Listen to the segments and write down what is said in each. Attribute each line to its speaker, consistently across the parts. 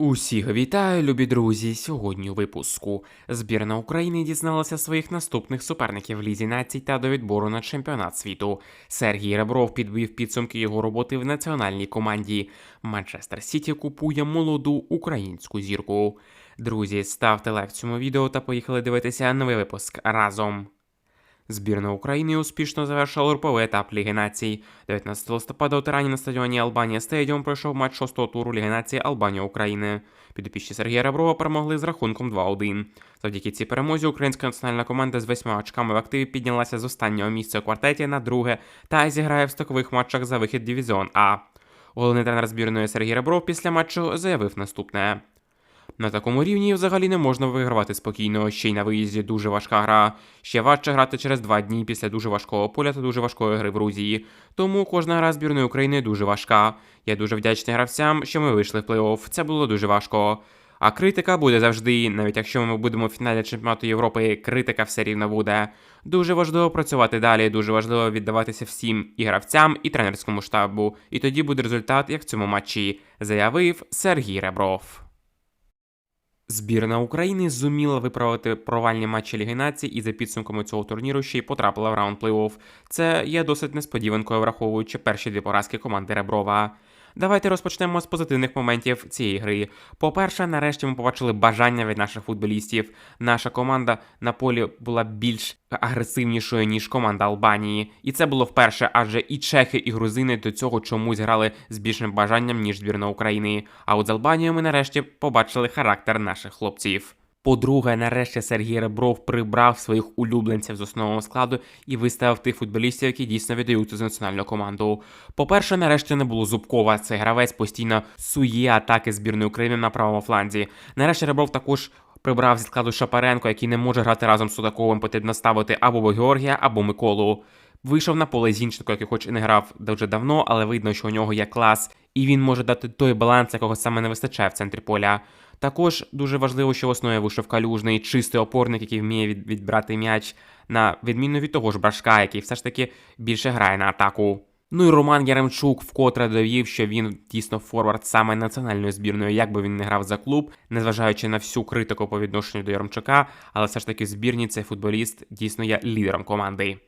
Speaker 1: Усіх вітаю, любі друзі! Сьогодні у випуску збірна України дізналася своїх наступних суперників в Лізі націй та до відбору на чемпіонат світу. Сергій Ребров підвів підсумки його роботи в національній команді. Манчестер Сіті купує молоду українську зірку. Друзі, ставте лайк цьому відео та поїхали дивитися новий випуск разом. Збірна України успішно завершила груповий етап Ліги націй. 19 листопада у Тирані на стадіоні Албанія Стадіум пройшов матч шостого туру Ліги націй Албанія України. Підопічні Сергія Реброва перемогли з рахунком 2-1. Завдяки цій перемозі українська національна команда з восьми очками в активі піднялася з останнього місця у квартеті на друге та зіграє в стокових матчах за вихід Дивізіон А. Головний тренер збірної Сергій Ребров після матчу заявив наступне. На такому рівні взагалі не можна вигравати спокійно, ще й на виїзді дуже важка гра. Ще важче грати через два дні після дуже важкого поля та дуже важкої гри в Грузії. Тому кожна гра збірної України дуже важка. Я дуже вдячний гравцям, що ми вийшли в плей-офф. Це було дуже важко. А критика буде завжди, навіть якщо ми будемо в фіналі чемпіонату Європи, критика все рівно буде. Дуже важливо працювати далі, дуже важливо віддаватися всім і гравцям, і тренерському штабу. І тоді буде результат, як в цьому матчі, заявив Сергій Ребров. Збірна України зуміла виправити провальні матчі Ліги націй і за підсумками цього турніру ще й потрапила в раунд плей-офф. Це є досить несподіванкою, враховуючи перші дві поразки команди Реброва. Давайте розпочнемо з позитивних моментів цієї гри. По-перше, нарешті ми побачили бажання від наших футболістів. Наша команда на полі була більш агресивнішою ніж команда Албанії, і це було вперше, адже і чехи, і грузини до цього чомусь грали з більшим бажанням ніж збірна України. А от з Албанією ми нарешті побачили характер наших хлопців. По-друге, нарешті Сергій Ребров прибрав своїх улюбленців з основного складу і виставив тих футболістів, які дійсно віддаються за національну команду. По-перше, нарешті не було Зубкова. Цей гравець постійно сує атаки збірної України на правому фланзі. Нарешті Ребров також. Прибрав зі складу Шапаренко, який не може грати разом з Судаковим, потрібно ставити або Георгія, або Миколу. Вийшов на поле Зінченко, який хоч і не грав дуже давно, але видно, що у нього є клас, і він може дати той баланс, якого саме не вистачає в центрі поля. Також дуже важливо, що в основі вийшов калюжний, чистий опорник, який вміє від, відбрати м'яч, на відміну від того ж Брашка, який все ж таки більше грає на атаку. Ну і Роман Яремчук вкотре довів, що він дійсно форвард саме національної збірної, як би він не грав за клуб, незважаючи на всю критику по відношенню до Яремчука, але все ж таки в збірні цей футболіст дійсно є лідером команди.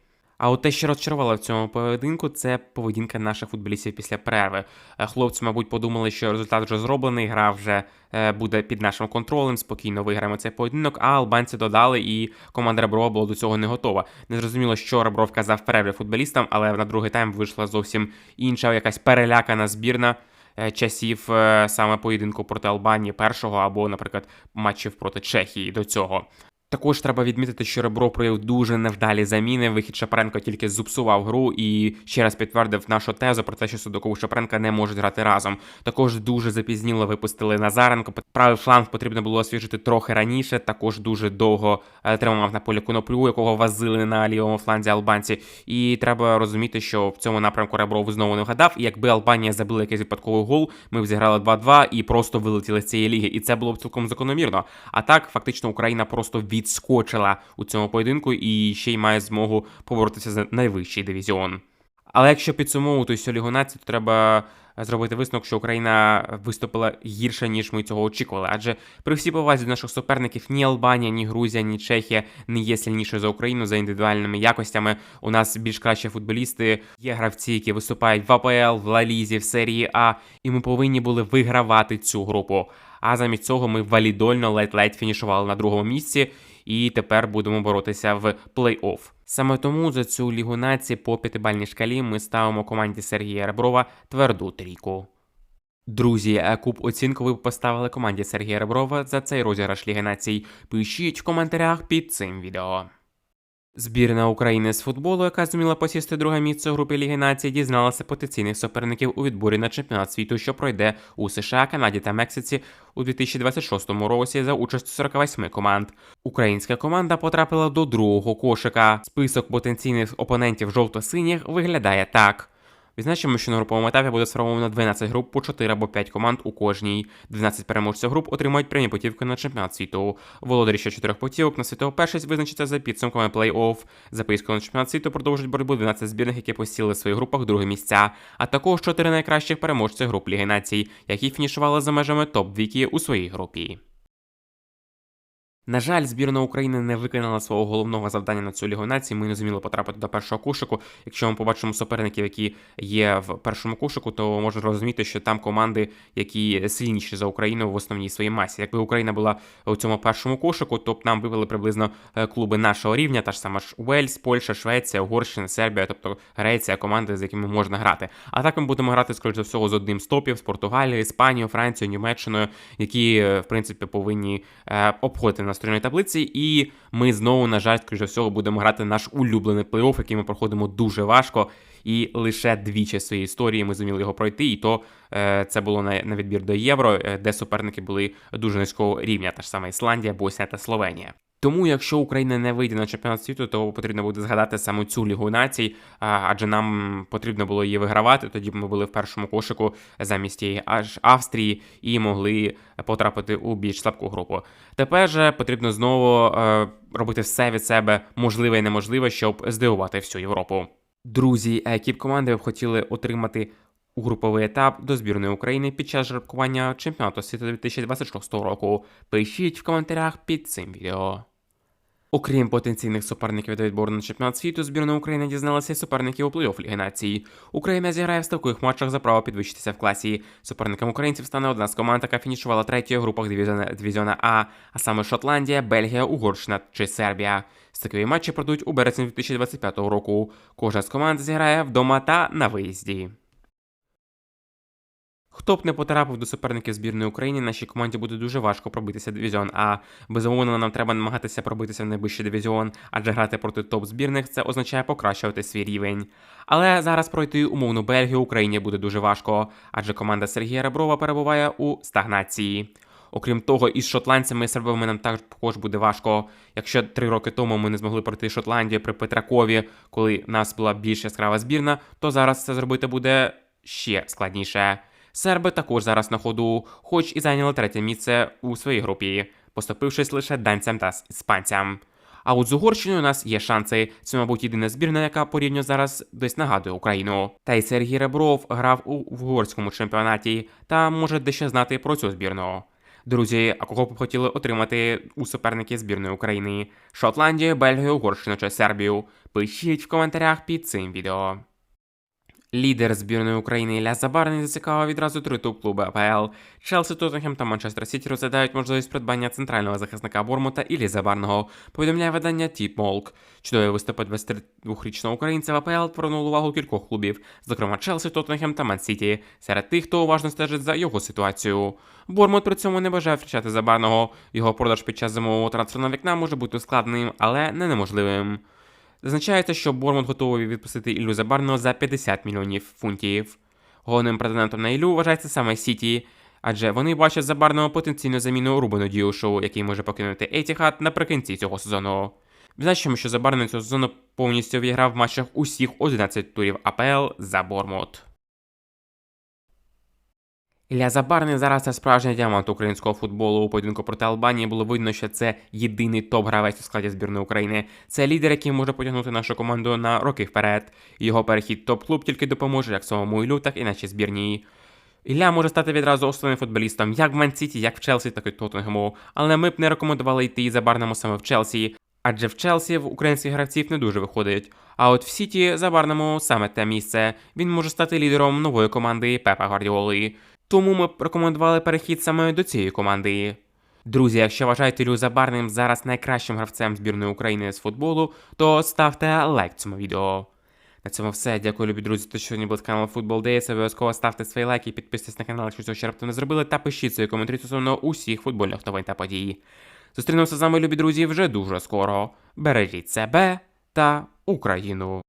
Speaker 1: А от те, що розчарувало в цьому поєдинку, це поведінка наших футболістів після перерви. Е, Хлопці, мабуть, подумали, що результат вже зроблений, гра вже е, буде під нашим контролем, спокійно виграємо цей поєдинок. А албанці додали, і команда Реброва була до цього не готова. Не зрозуміло, що Ребров казав перерві футболістам, але на другий тайм вийшла зовсім інша, якась перелякана збірна. е, Часів саме поєдинку проти Албанії першого або, наприклад, матчів проти Чехії до цього. Також треба відмітити, що Ребро провів дуже невдалі заміни. Вихід Шапаренко тільки зупсував гру і ще раз підтвердив нашу тезу про те, що Судаков і Шапаренка не можуть грати разом. Також дуже запізніло випустили Назаренко. Правий фланг потрібно було освіжити трохи раніше. Також дуже довго е, тримав на полі коноплю, якого возили на лівому фланзі албанці. І треба розуміти, що в цьому напрямку Ребров знову не вгадав. І якби Албанія забила якийсь випадковий гол, ми б зіграли 2-2 і просто вилетіли з цієї ліги. І це було б цілком закономірно. А так, фактично, Україна просто відскочила у цьому поєдинку і ще й має змогу поборотися за найвищий дивізіон. Але якщо підсумовувати всю лігу то треба зробити висновок, що Україна виступила гірше, ніж ми цього очікували. Адже при всій повазі наших суперників ні Албанія, ні Грузія, ні Чехія не є сильнішою за Україну за індивідуальними якостями. У нас більш кращі футболісти, є гравці, які виступають в АПЛ, в Лалізі, в серії А, і ми повинні були вигравати цю групу. А замість цього ми валідольно ледь-ледь фінішували на другому місці, і тепер будемо боротися в плей-офф. Саме тому за цю лігу нації по п'ятибальній шкалі ми ставимо команді Сергія Реброва тверду трійку. Друзі, а куб оцінку ви поставили команді Сергія Реброва за цей розіграш Ліги націй. Пишіть в коментарях під цим відео. Збірна України з футболу, яка зуміла посісти друге місце у групі Ліги націй, дізналася потенційних суперників у відборі на чемпіонат світу, що пройде у США, Канаді та Мексиці у 2026 році за участю 48 команд. Українська команда потрапила до другого кошика. Список потенційних опонентів жовто-синіх виглядає так. Відзначимо, що на груповому етапі буде сформовано 12 груп по 4 або 5 команд у кожній. 12 переможців груп отримають прямі путівки на чемпіонат світу. Володарі ще чотирьох путівок на світову першість визначиться за підсумками плей-офф. За поїздку на чемпіонат світу продовжують боротьбу 12 збірних, які посіли в своїх групах друге місця, а також 4 найкращих переможців груп Ліги націй, які фінішували за межами топ-двійки у своїй групі. На жаль, збірна України не виконала свого головного завдання на цю лігу націй. Ми не зуміли потрапити до першого кошику. Якщо ми побачимо суперників, які є в першому кошику, то можна розуміти, що там команди, які сильніші за Україну в основній своїй масі. Якби Україна була у цьому першому кошику, то б нам вивели приблизно е, клуби нашого рівня, та ж сама ж Уельс, Польща, Швеція, Угорщина, Сербія, тобто Греція, команди, з якими можна грати. А так ми будемо грати, скоріш за всього, з одним з топів з Португалією, Іспанією, Францією, Німеччиною, які, е, в принципі, повинні е, обходити нас турнірної таблиці, і ми знову, на жаль, скоріш всього, будемо грати наш улюблений плей-офф, який ми проходимо дуже важко. І лише двічі своєї історії ми зуміли його пройти, і то е, це було на, на відбір до євро, е, де суперники були дуже низького рівня, та ж сама Ісландія, Боснія та Словенія. Тому, якщо Україна не вийде на чемпіонат світу, то потрібно буде згадати саме цю лігу націй, адже нам потрібно було її вигравати. Тоді ми були в першому кошику замість тієї аж Австрії і могли потрапити у більш слабку групу. Тепер же потрібно знову е, робити все від себе можливе і неможливе, щоб здивувати всю Європу. Друзі, б команди б хотіли отримати груповий етап до збірної України під час жеребкування чемпіонату світу 2026 року? Пишіть в коментарях під цим відео. Окрім потенційних суперників до відбору на чемпіонат світу, збірна України дізналася суперників у плей-офф Ліги націй. Україна зіграє в ставкових матчах за право підвищитися в класі. Суперником українців стане одна з команд, яка фінішувала третьою в групах дивізіона А, а саме Шотландія, Бельгія, Угорщина чи Сербія. Стикові матчі пройдуть у березні 2025 року. Кожна з команд зіграє вдома та на виїзді. Хто б не потрапив до суперників збірної України, нашій команді буде дуже важко пробитися дивізіон. А безумовно, нам треба намагатися пробитися в найвищий дивізіон, адже грати проти топ збірних це означає покращувати свій рівень. Але зараз пройти умовну Бельгію Україні буде дуже важко, адже команда Сергія Реброва перебуває у стагнації. Окрім того, із шотландцями і сербами нам також буде важко. Якщо три роки тому ми не змогли пройти Шотландію при Петракові, коли нас була більш яскрава збірна, то зараз це зробити буде ще складніше. Серби також зараз на ходу, хоч і зайняли третє місце у своїй групі, поступившись лише данцям та іспанцям. А от з Угорщиною у нас є шанси. Це, мабуть, єдина збірна, яка порівняно зараз десь нагадує Україну. Та й Сергій Ребров грав у угорському чемпіонаті та може дещо знати про цю збірну. Друзі, а кого б хотіли отримати у суперники збірної України? Шотландію, Бельгію, Угорщину чи Сербію? Пишіть в коментарях під цим відео. Лідер збірної України Ілля Забарний зацікавив відразу три топ-клуби АПЛ. Челсі, Тоттенхем та Манчестер Сіті розглядають можливість придбання центрального захисника Бормута Іллі Забарного, повідомляє видання Тіп Молк. Чудові виступи 22-річного українця в АПЛ привернули увагу кількох клубів, зокрема Челсі, Тоттенхем та Ман-Сіті, серед тих, хто уважно стежить за його ситуацією. Бормут при цьому не бажає втрачати Забарного. Його продаж під час зимового трансферного вікна може бути ускладненим, але не неможливим. Зазначається, що Бормут готовий відпустити Іллю Забарного за 50 мільйонів фунтів. Головним претендентом на Іллю вважається саме Сіті, адже вони бачать Забарного потенційну заміну Рубену Діушу, який може покинути Етіхат наприкінці цього сезону. Взначимо, що Забарний цього сезону повністю віграв в матчах усіх 11 турів АПЛ за Бормут. Ілля Забарний зараз це справжній діамант українського футболу. У поєдинку проти Албанії було видно, що це єдиний топ-гравець у складі збірної України. Це лідер, який може потягнути нашу команду на роки вперед. Його перехід топ-клуб тільки допоможе як самому Іллю, так і нашій збірній. Ілля може стати відразу основним футболістом як в Ман-Сіті, як в Челсі, так і в Тоттенгему. Але ми б не рекомендували йти Забарному саме в Челсі, адже в Челсі в українських гравців не дуже виходить. А от в Сіті Забарному саме те місце. Він може стати лідером нової команди Пепа Гвардіоли. Тому ми рекомендували перехід саме до цієї команди. Друзі, якщо вважаєте Ілю Забарним зараз найкращим гравцем збірної України з футболу, то ставте лайк цьому відео. На цьому все. Дякую, любі друзі, що сьогодні був канал Football Days. Обов'язково ставте свої лайки, підписуйтесь на канал, якщо цього ще раптом не зробили, та пишіть свої коментарі стосовно усіх футбольних новин та подій. Зустрінемося з вами, любі друзі, вже дуже скоро. Бережіть себе та Україну.